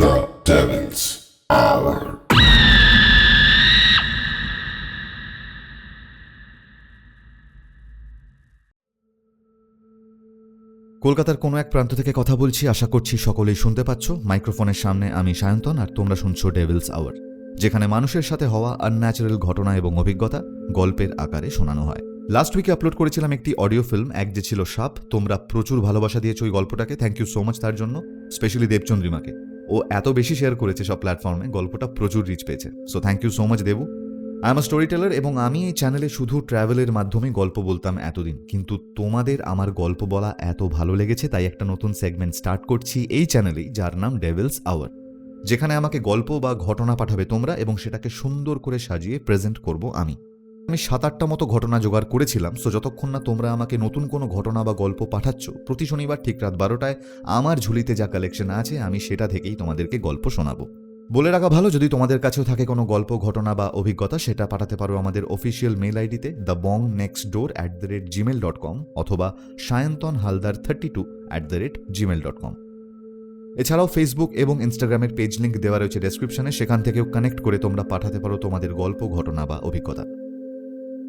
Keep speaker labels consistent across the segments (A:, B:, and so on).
A: The Devil's Hour.
B: কলকাতার কোনো এক প্রান্ত থেকে কথা বলছি, আশা করছি সকলেই শুনতে পাচ্ছ মাইক্রোফোনের সামনে আমি সায়ন্তন, আর তোমরা শুনছো ডেভিলস আওয়ার যেখানে মানুষের সাথে হওয়া আনন্যাচারাল ঘটনা এবং অভিজ্ঞতা গল্পের আকারে শোনানো হয় লাস্ট উইকে আপলোড করেছিলাম একটি অডিও ফিল্ম এক যে ছিল সাপ। তোমরা প্রচুর ভালোবাসা দিয়েছ ওই গল্পটাকে। থ্যাংক ইউ সো মাচ তার জন্য স্পেশালি দেবচন্দ্রিমাকে। ও এত বেশি শেয়ার করেছে সব প্ল্যাটফর্মে গল্পটা প্রচুর রিচ পেয়েছে। So thank you so much Debu. I am storyteller এবং আমি এই চ্যানেলে শুধু ট্র্যাভেলের মাধ্যমে গল্প বলতাম এতদিন। কিন্তু তোমাদের আমার গল্প বলা এত ভালো লেগেছে, তাই একটা নতুন সেগমেন্ট স্টার্ট করছি এই চ্যানেলেই যার নাম ডেভিলস আওয়ার যেখানে আমাকে গল্প বা ঘটনা পাঠাবে তোমরা এবং সেটাকে সুন্দর করে সাজিয়ে প্রেজেন্ট করব আমি। আমি সাত আটটা মতো ঘটনা জোগাড় করেছিলাম সো যতক্ষণ না তোমরা আমাকে নতুন কোনো ঘটনা বা গল্প পাঠাচ্ছ, প্রতি শনিবার ঠিক রাত বারোটায় আমার ঝুলিতে যা কালেকশন আছে, আমি সেটা থেকেই তোমাদেরকে গল্প শোনাবো। বলে রাখা ভালো, যদি তোমাদের কাছেও থাকে কোনো গল্প, ঘটনা বা অভিজ্ঞতা, সেটা পাঠাতে পারো আমাদের অফিসিয়াল মেল আইডিতে the bong next door at the rate Gmail dot com অথবা Sayantan Haldar thirty two at the rate Gmail dot com এছাড়াও ফেসবুক এবং ইনস্টাগ্রামের পেজ লিঙ্ক দেওয়া রয়েছে ডেসক্রিপশনে সেখান থেকেও কানেক্ট করে তোমরা পাঠাতে পারো তোমাদের গল্প, ঘটনা বা অভিজ্ঞতা।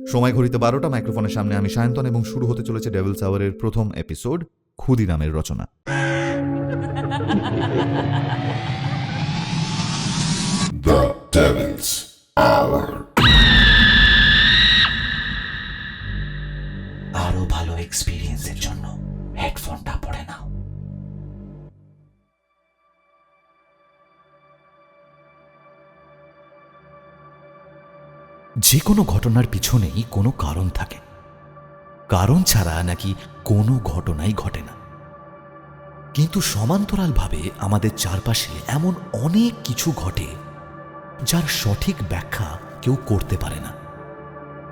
B: সময় ঘড়িতে বারোটা মাইক্রোফোনের সামনে আমি সায়ন্তন এবং শুরু হতে চলেছে ডেভিলস আওয়ারের প্রথম এপিসোড খুদি নামের রচনা
A: The Devil's Hour.
C: আরও ভালো এক্সপিরিয়েন্সের জন্য হেডফোনটা পড়ে নাও যে কোনো ঘটনার পিছনেই কোনো কারণ থাকে। কারণ ছাড়া নাকি কোনো ঘটনাই ঘটে না। কিন্তু সমান্তরালভাবে আমাদের চারপাশে এমন অনেক কিছু ঘটে, যার সঠিক ব্যাখ্যা কেউ করতে পারে না,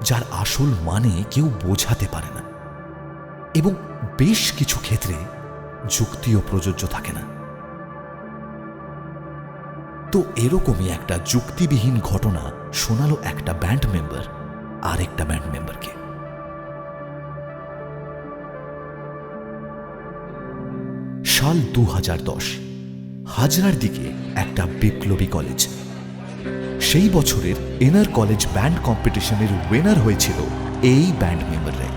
C: যার আসল মানে কেউ বোঝাতে পারে না। এবং বেশ কিছু ক্ষেত্রে যুক্তিও প্রযোজ্য থাকে না। তো এরকমই একটা যুক্তিবিহীন ঘটনা শোনালো একটা ব্যান্ড মেম্বার আর একটা ব্যান্ড মেম্বারকে সাল দু হাজার দশ, হাজরার দিকে একটা বিপ্লবী কলেজ সেই বছরের এনার কলেজ ব্যান্ড কম্পিটিশনের উইনার হয়েছিল এই ব্যান্ড মেম্বাররাই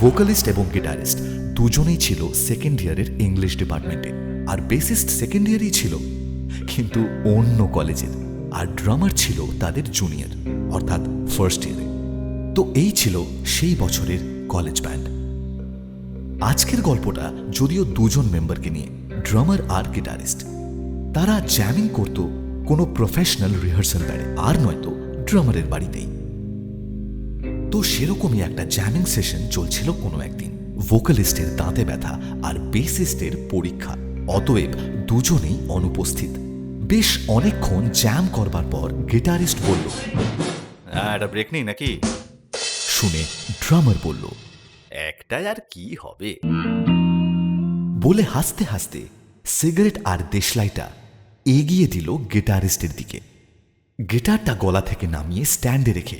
C: ভোকালিস্ট এবং গিটারিস্ট দুজনেই ছিল সেকেন্ড ইয়ারের ইংলিশ ডিপার্টমেন্টে আর বেসিস্ট সেকেন্ড ইয়ারই ছিল কিন্তু অন্য কলেজের আর ড্রামার ছিল তাদের জুনিয়র অর্থাৎ ফার্স্ট ইয়ারে তো এই ছিল সেই বছরের কলেজ ব্যান্ড আজকের গল্পটা যদিও দুজন মেম্বারকে নিয়ে ড্রামার আর গিটারিস্ট তারা জ্যামিং করত কোনো প্রফেশনাল রিহার্সাল ব্যান্ডে আর নয়তো ড্রামারের বাড়িতেই। তো সেরকমই একটা জ্যামিং সেশন চলছিল কোনো একদিন ভোকালিস্টের দাঁতে ব্যথা আর বেসিস্টের পরীক্ষা। অতএব দুজনেই অনুপস্থিত। বেশ অনেকক্ষণ জ্যাম করবার পর গিটারিস্ট বলল
B: একটা ব্রেক নেই নাকি?
C: শুনে ড্রামার বলল
B: একটাই আর কি হবে?
C: বলে হাসতে হাসতে সিগারেট আর দেশলাইটা এগিয়ে দিল গিটারিস্টের দিকে। গিটারটা গলা থেকে নামিয়ে স্ট্যান্ডে রেখে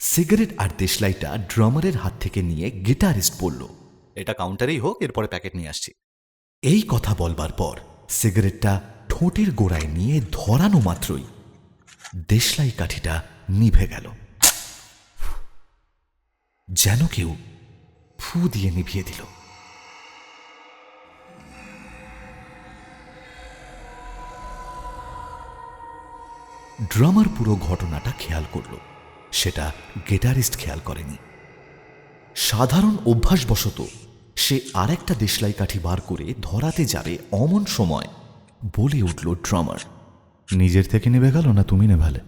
C: সিগারেট আর দেশলাইটা ড্রামারের হাত থেকে নিয়ে গিটারিস্ট বলল
B: এটা কাউন্টারেই হোক এরপরে প্যাকেট নিয়ে আসছি।
C: এই কথা বলবার পর সিগারেটটা ঠোঁটের গোড়ায় নিয়ে ধরানো মাত্রই দেশলাই কাঠিটা নিভে গেল। যেন কেউ ফু দিয়ে নিভিয়ে দিল। ড্রামার পুরো ঘটনাটা খেয়াল করল। সেটা গিটারিস্ট খেয়াল করেনি। সাধারণ অভ্যাসবশত সে আরেকটা দেশলাই কাঠি বার করে ধরাতে যাবে অমন সময়, বলে উঠল ড্রামার।
B: নিজের থেকে নেবে গেল না তুমি নেভালে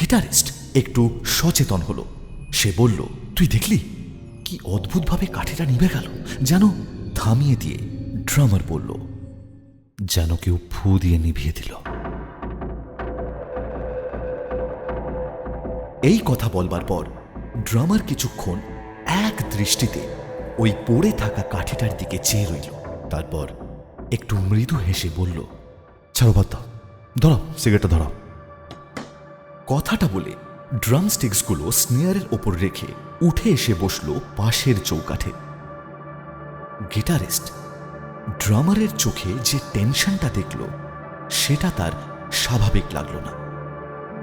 C: গিটারিস্ট একটু সচেতন হলো। সে বলল, তুই দেখলি? কি অদ্ভুতভাবে কাঠিটা নিভে গেল? যেন থামিয়ে দিয়ে ড্রামার বলল, যেন কেউ ফু দিয়ে নিভিয়ে দিল। এই কথা বলবার পর ড্রামার কিছুক্ষণ এক দৃষ্টিতে ওই পড়ে থাকা কাঠিটার দিকে চেয়ে রইল। তারপর একটু মৃদু হেসে বলল,
B: ছাড়ো বাদ দাও ধরো সিগারেটটা ধরো
C: কথাটা বলে ড্রামস্টিক্সগুলো স্নেয়ারের ওপর রেখে উঠে এসে বসল পাশের চৌকাঠে। গিটারিস্ট ড্রামারের চোখে যে টেনশনটা দেখল, সেটা তার স্বাভাবিক লাগল না।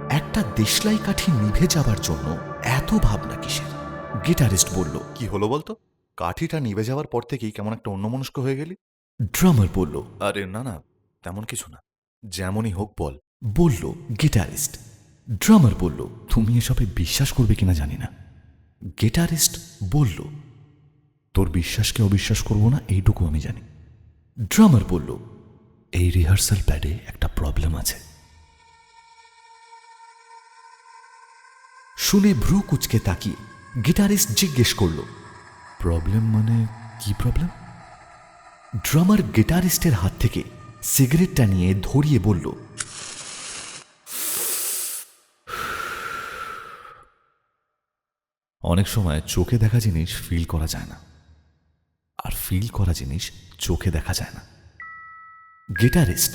C: একটা দেশলাই কাঠি নিভে যাবার জন্য এত ভাবনা কিসের? গিটারিস্ট বলল
B: কি হলো বলতো? কাঠিটা নিভে যাওয়ার পর থেকেই কেমন একটা অন্যমনস্ক হয়ে গেলি?
C: ড্রামার বলল
B: আরে না না তেমন কিছু না। যেমনই হোক বল।
C: বলল গিটারিস্ট। ড্রামার বলল তুমি এসবে বিশ্বাস করবে কিনা জানি না। গিটারিস্ট বলল তোর বিশ্বাসকে অবিশ্বাস করব না এইটুকু আমি জানি। ড্রামার বলল এই রিহার্সাল প্যাডে একটা প্রবলেম আছে। শুনে ভ্রু কুচকে তাকিয়ে গিটারিস্ট জিজ্ঞেস করল
B: প্রবলেম মানে কি প্রবলেম
C: ড্রামার গিটারিস্টের হাত থেকে সিগারেটটা নিয়ে ধরিয়ে বলল,
B: অনেক সময় চোখে দেখা জিনিস ফিল করা যায় না, আর ফিল করা জিনিস চোখে দেখা যায় না।
C: গিটারিস্ট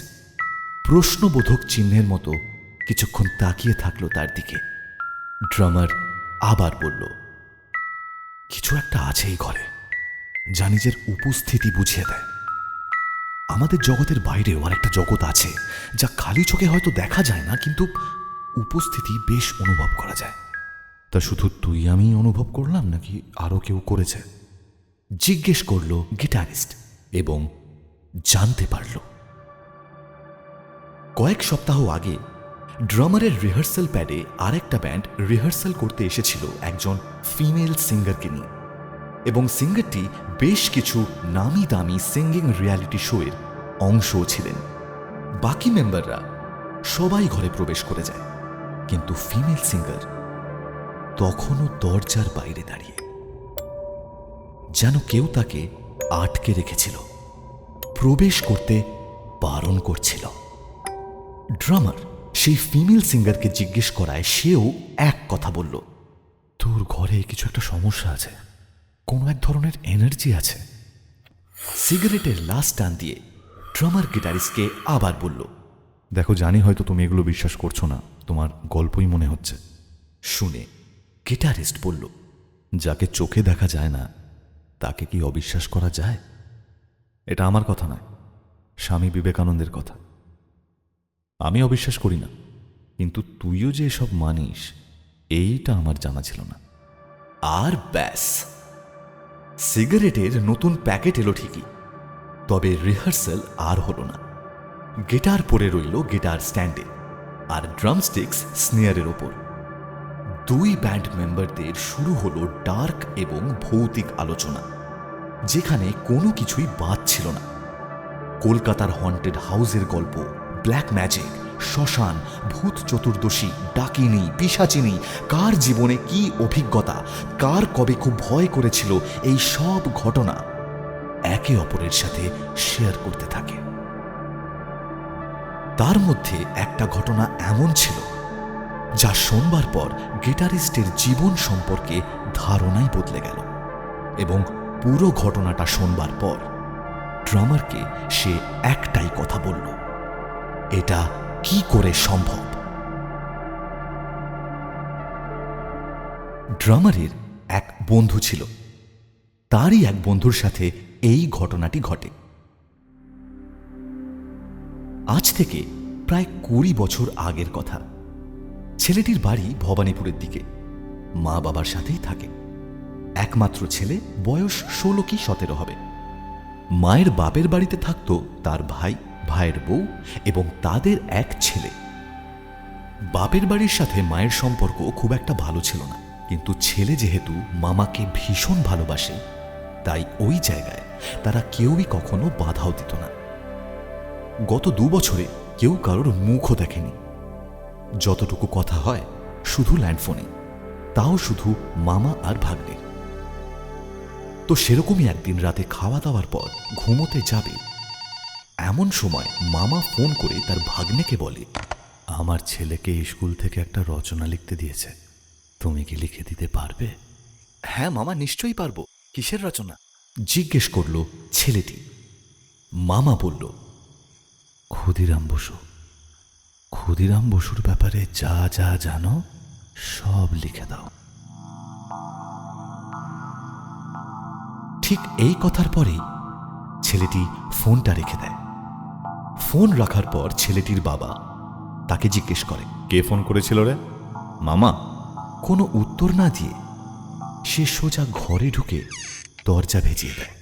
C: প্রশ্নবোধক চিহ্নের মতো কিছুক্ষণ তাকিয়ে থাকল তার দিকে। ড্রামার আবার বলল, কিছু একটা আছে এই ঘরে, যা নিজের উপস্থিতি বুঝিয়ে দেয়। আমাদের জগতের বাইরেও আর একটা জগৎ আছে, যা খালি চোখে হয়তো দেখা যায় না, কিন্তু উপস্থিতি বেশ অনুভব করা যায়।
B: তা শুধু তুই আমি অনুভব করলাম নাকি আরও কেউ করেছে?
C: জিজ্ঞেস করল গিটারিস্ট এবং জানতে পারল। কয়েক সপ্তাহ আগে ড্রামারের রিহার্সাল প্যাডে আরেকটা ব্যান্ড রিহার্সাল করতে এসেছিল একজন ফিমেল সিঙ্গারকে নিয়ে। এবং সিঙ্গারটি বেশ কিছু নামি দামি সিঙ্গিং রিয়ালিটি শোয়ের অংশও ছিলেন। বাকি মেম্বাররা সবাই ঘরে প্রবেশ করে যায়। কিন্তু ফিমেল সিঙ্গার তখনও দরজার বাইরে দাঁড়িয়ে। যেন কেউ তাকে আটকে রেখেছিল। প্রবেশ করতে বারণ করছিল। ড্রামার সেই ফিমেল সিঙ্গারকে জিজ্ঞেস করায় সেও এক কথা বলল
B: তোর ঘরে কিছু একটা সমস্যা আছে। কোনো এক ধরনের এনার্জি আছে?
C: সিগারেটের লাস্ট টান দিয়ে ড্রামার গিটারিস্টকে আবার বলল
B: দেখো জানি হয়তো তুমি এগুলো বিশ্বাস করছ না তোমার গল্পই মনে হচ্ছে।
C: শুনে গিটারিস্ট বলল
B: যাকে চোখে দেখা যায় না তাকে কি অবিশ্বাস করা যায়? এটা আমার কথা নয় স্বামী বিবেকানন্দের কথা। আমি অবিশ্বাস করি না। কিন্তু তুইও যে এসব মানিস, এইটা আমার জানা ছিল না।
C: আর ব্যাস। সিগারেটের নতুন প্যাকেট এলো ঠিকই, তবে রিহার্সাল আর হলো না। গিটার পরে রইল গিটার স্ট্যান্ডে, আর ড্রামস্টিক্স স্নেয়ারের ওপর। দুই ব্যান্ড মেম্বারদের শুরু হলো ডার্ক এবং ভৌতিক আলোচনা, যেখানে কোনো কিছুই বাদ ছিল না। কলকাতার হন্টেড হাউসের গল্প ব্ল্যাক ম্যাজিক শ্মশান ভূত চতুর্দশী ডাকিনী পিসাচিনী কার জীবনে কি অভিজ্ঞতা? কার কবে খুব ভয় করেছিল এই সব ঘটনা? একে অপরের সাথে শেয়ার করতে থাকে। তার মধ্যে একটা ঘটনা এমন ছিল, যা শোনবার পর গিটারিস্টের জীবন সম্পর্কে ধারণাই বদলে গেল এবং পুরো ঘটনাটা শোনবার পর ড্রামারকে সে একটাই কথা বলল। এটা কি করে সম্ভব? ড্রামারের এক বন্ধু ছিল। তারই এক বন্ধুর সাথে এই ঘটনাটি ঘটে। আজ থেকে প্রায় কুড়ি বছর আগের কথা। ছেলেটির বাড়ি ভবানীপুরের দিকে। মা বাবার সাথেই থাকে। একমাত্র ছেলে বয়স ষোলো কি সতেরো হবে। মায়ের বাপের বাড়িতে থাকতো তার ভাই। ভাইয়ের বউ এবং তাদের এক ছেলে। বাপের বাড়ির সাথে মায়ের সম্পর্ক খুব একটা ভালো ছিল না। কিন্তু ছেলে যেহেতু মামাকে ভীষণ ভালোবাসে, তাই ওই জায়গায় তারা কেউই কখনো বাধাও দিত না। গত দু বছরে কেউ কারোর মুখও দেখেনি। যতটুকু কথা হয় শুধু ল্যান্ডফোনে, তাও শুধু মামা আর ভাগ্নের তো সেরকমই একদিন রাতে খাওয়া দাওয়ার পর ঘুমোতে যাবে এমন সময় মামা ফোন করে তার ভাগ্নেকে বলে,
B: আমার ছেলেকে স্কুল থেকে একটা রচনা লিখতে দিয়েছে। তুমি কি লিখে দিতে পারবে?
C: হ্যাঁ মামা, নিশ্চয়ই পারব। কিসের রচনা? জিজ্ঞেস করল ছেলেটি। মামা বলল,
B: ক্ষুদিরাম বসু, ক্ষুদিরাম বসুর ব্যাপারে যা যা জানো,
C: সব লিখে দাও। ঠিক এই কথার পরেই ছেলেটি ফোনটা রেখে দেয়। ফোন রাখার পর ছেলেটির বাবা তাকে জিজ্ঞেস করে
B: কে ফোন করেছিল রে? মামা
C: কোনো উত্তর না দিয়ে সে সোজা ঘরে ঢুকে দরজা ভেজিয়ে দেয়।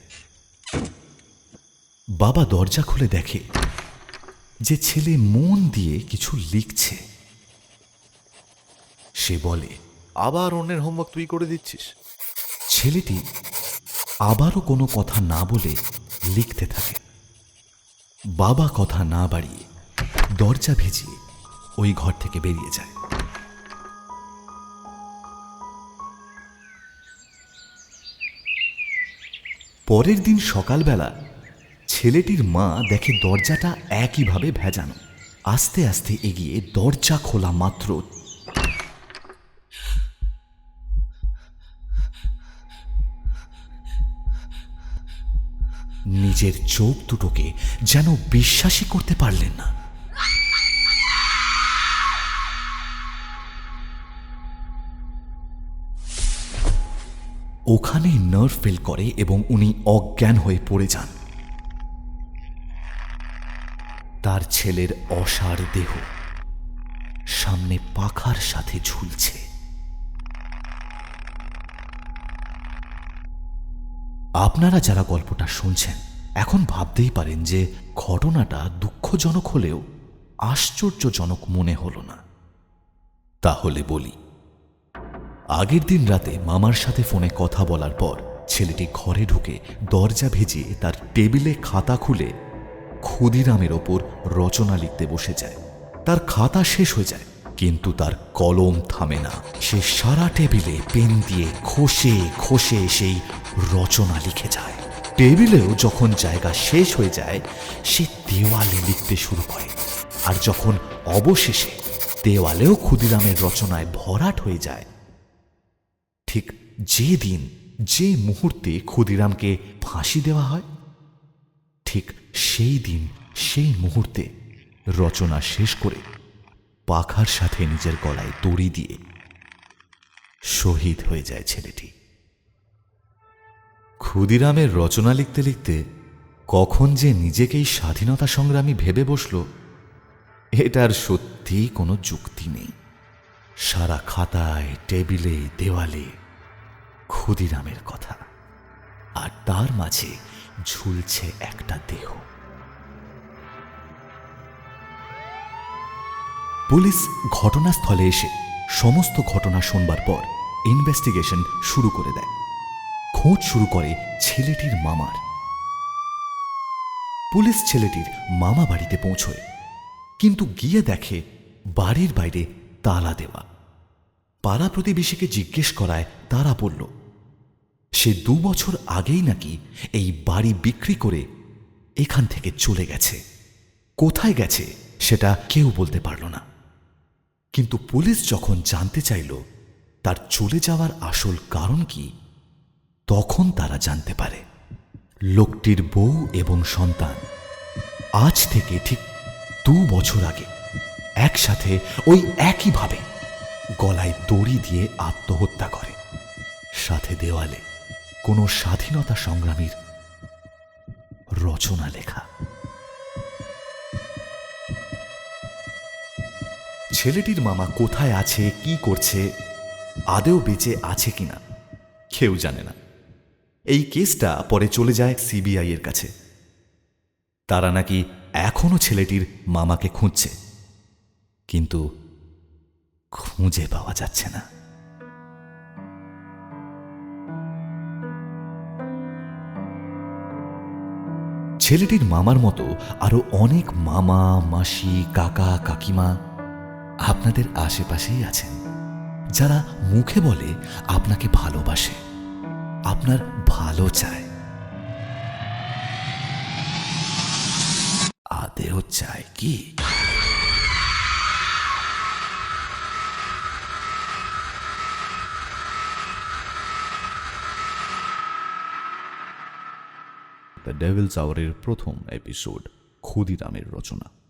C: বাবা দরজা খুলে দেখে যে ছেলে মন দিয়ে কিছু লিখছে। সে বলে
D: আবার অন্যের হোমওয়ার্ক তুই করে দিচ্ছিস।
C: ছেলেটি আবারও কোনো কথা না বলে লিখতে থাকে। বাবা কথা না বাড়িয়ে দরজা ভেজিয়ে ওই ঘর থেকে বেরিয়ে যায়। পরের দিন সকালবেলা ছেলেটির মা দেখে দরজাটা একইভাবে ভেজানো। আস্তে আস্তে এগিয়ে দরজা খোলা মাত্র নিজের চোখ দুটোকে যেন বিশ্বাসই করতে পারলেন না। ওখানে নার্ভ ফেল করে এবং উনি অজ্ঞান হয়ে পড়ে যান। তার ছেলের অসার দেহ সামনে পাখার সাথে ঝুলছে। আপনারা যারা গল্পটা শুনছেন এখন ভাবতেই পারেন যে ঘটনাটা দুঃখজনক হলেও আশ্চর্যজনক মনে হল না। তাহলে বলি, আগের দিন রাতে মামার সাথে ফোনে কথা বলার পর ছেলেটি ঘরে ঢুকে দরজা ভেজিয়ে তার টেবিলে খাতা খুলে ক্ষুদিরামের ওপর রচনা লিখতে বসে যায়। তার খাতা শেষ হয়ে যায়, কিন্তু তার কলম থামে না। সে সারা টেবিলে পেন দিয়ে খসে খসে সেই রচনা লিখে যায়। টেবিলেও যখন জায়গা শেষ হয়ে যায়, সে দেওয়ালে লিখতে শুরু করে। আর যখন অবশেষে দেওয়ালেও ক্ষুদিরামের রচনায় ভরাট হয়ে যায়, ঠিক যে দিন যে মুহূর্তে ক্ষুদিরামকে ফাঁসি দেওয়া হয়, ঠিক সেই দিন, সেই মুহূর্তে রচনা শেষ করে পাখার সাথে নিজের গলায় দড়ি দিয়ে শহীদ হয়ে যায় ছেলেটি। ক্ষুদিরামের রচনা লিখতে লিখতে কখন যে নিজেকেই স্বাধীনতা সংগ্রামী ভেবে বসল, এটার সত্যিই কোনো যুক্তি নেই। সারা খাতায়, টেবিলে, দেওয়ালে ক্ষুদিরামের কথা, আর তার মাঝে ঝুলছে একটা দেহ। পুলিশ ঘটনাস্থলে এসে সমস্ত ঘটনা শুনবার পর ইনভেস্টিগেশন শুরু করে দেয়। খোঁজ শুরু করে ছেলেটির মামার। পুলিশ ছেলেটির মামা বাড়িতে পৌঁছয়, কিন্তু গিয়ে দেখে বাড়ির বাইরে তালা দেওয়া। পাড়া প্রতিবেশীকে জিজ্ঞেস করায় তারা বলল, সে দু বছর আগেই নাকি এই বাড়ি বিক্রি করে এখান থেকে চলে গেছে। কোথায় গেছে সেটা কেউ বলতে পারল না। কিন্তু পুলিশ যখন জানতে চাইল, তার চলে যাওয়ার আসল কারণ কি তখন তারা জানতে পারে, লোকটির বউ এবং সন্তান। আজ থেকে ঠিক দু বছর আগে একসাথে ওই একইভাবে গলায় দড়ি দিয়ে আত্মহত্যা করে। সাথে দেওয়ালে কোনো স্বাধীনতা সংগ্রামীর রচনা লেখা। ছেলেটির মামা কোথায় আছে, কি করছে আদেও বেঁচে আছে কিনা, কেউ জানে না। এই কেসটা পরে চলে যায় সিবিআই এর কাছে। তারা নাকি এখনও ছেলেটির মামাকে খুঁজছে। কিন্তু খুঁজে পাওয়া যাচ্ছে না। ছেলেটির মামার মতো আরও অনেক মামা, মাসি, কাকা, কাকিমা আপনাদের আশেপাশেই আছেন। যারা মুখে বলে আপনাকে ভালোবাসে। আপনার ভালো চায়। আদেও চায় কি?
B: দ্য ডেভিলস আওয়ারের প্রথম এপিসোড ক্ষুদিরামের রচনা।